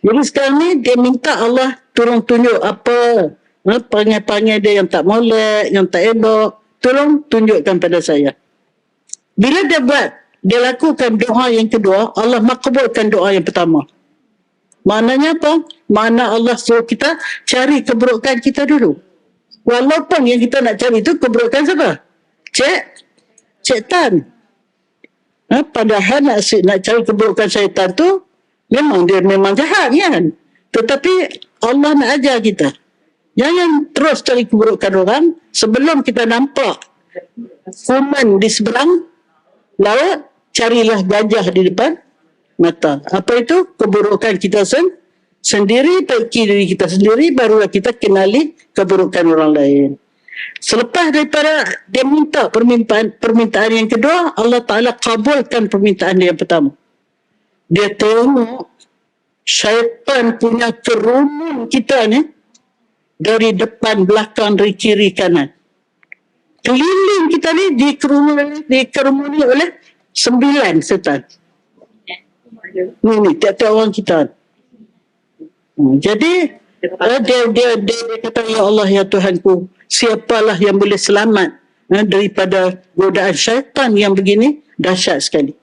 Jadi sekarang ni dia minta Allah tolong tunjuk apa ha, perangai-perangai dia yang tak molek, yang tak elok. Tolong tunjukkan pada saya. Bila dia buat, dia lakukan doa yang kedua, Allah makbulkan doa yang pertama. Maknanya apa? Makna Allah suruh kita cari keburukan kita dulu. Walaupun yang kita nak cari itu keburukan siapa? Cik, syaitan. Ha, padahal nak, nak cari keburukan syaitan tu memang dia memang jahat kan. Tetapi Allah nak ajar kita. Jangan terus cari keburukan orang sebelum kita nampak kuman di seberang laut, carilah gajah di depan mata. Apa itu? Keburukan kita sen sendiri, perbaiki diri kita sendiri, barulah kita kenali keburukan orang lain. Selepas daripada dia minta permintaan, permintaan yang kedua, Allah Ta'ala kabulkan permintaan dia yang pertama. Dia tengok syaitan punya kerumun kita ni dari depan, belakang, dari kiri, kanan. Keliling kita ni dikerumuni, dikerumuni oleh sembilan setan. Ni ni tiap-tiap orang kita. Hmm, jadi uh, dia, dia dia dia kata ya Allah ya Tuhanku, siapalah yang boleh selamat uh, daripada godaan syaitan yang begini dahsyat sekali.